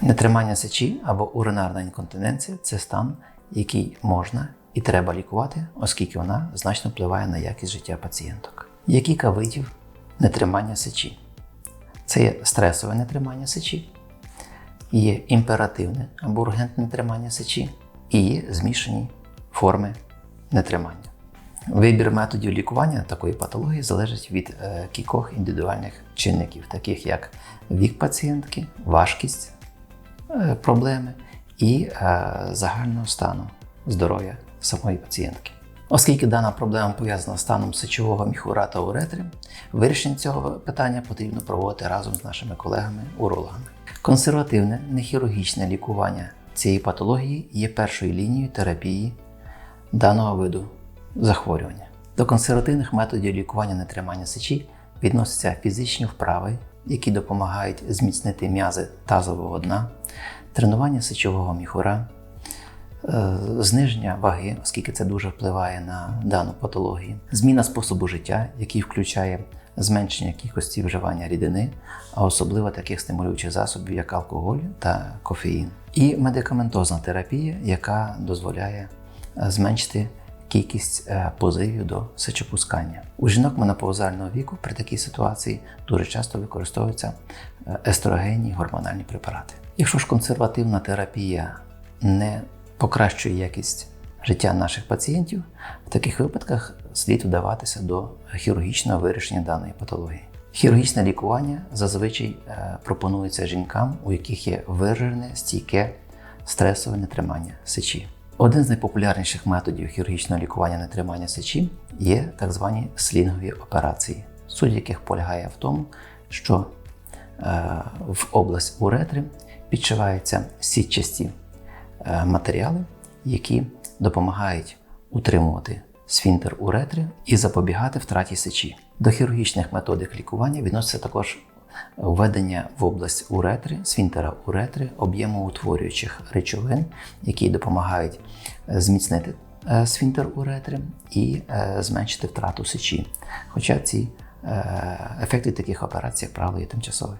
Нетримання сечі або уринарна інконтиненція це стан, який можна і треба лікувати, оскільки вона значно впливає на якість життя пацієнток. Є кілька видів нетримання сечі. Це є стресове нетримання сечі, є імперативне або ургентне нетримання сечі і є змішані форми нетримання. Вибір методів лікування такої патології залежить від е, кількох індивідуальних чинників, таких як вік пацієнтки, важкість проблеми і е, загального стану здоров'я самої пацієнтки. Оскільки дана проблема пов'язана з станом сечового міхура та уретри, вирішення цього питання потрібно проводити разом з нашими колегами-урологами. Консервативне нехірургічне лікування цієї патології є першою лінією терапії даного виду захворювання. До консервативних методів лікування нетримання сечі відносяться фізичні вправи, які допомагають зміцнити м'язи тазового дна, тренування сечового міхура, е, зниження ваги, оскільки це дуже впливає на дану патологію, зміна способу життя, який включає зменшення кількості вживання рідини, а особливо таких стимулюючих засобів, як алкоголь та кофеїн, і медикаментозна терапія, яка дозволяє е, зменшити кількість е, позивів до сечопускання. У жінок менопаузального віку при такій ситуації дуже часто використовуються е, естрогенні гормональні препарати. Якщо ж консервативна терапія не покращує якість життя наших пацієнтів, в таких випадках слід вдаватися до хірургічного вирішення даної патології. Хірургічне лікування зазвичай е, пропонується жінкам, у яких є виражене стійке стресове нетримання сечі. Один з найпопулярніших методів хірургічного лікування нетримання сечі є так звані слінгові операції, суть яких полягає в тому, що е, в область уретри підшиваються сітчасті е, матеріали, які допомагають утримувати сфінктер уретри і запобігати втраті сечі. До хірургічних методик лікування відноситься також введення в область уретри, свінтера уретри, об'ємоутворюючих речовин, які допомагають е, зміцнити свінтер уретри і е, зменшити втрату сечі. Хоча ці е, ефекти таких операцій, як правило, є тимчасові.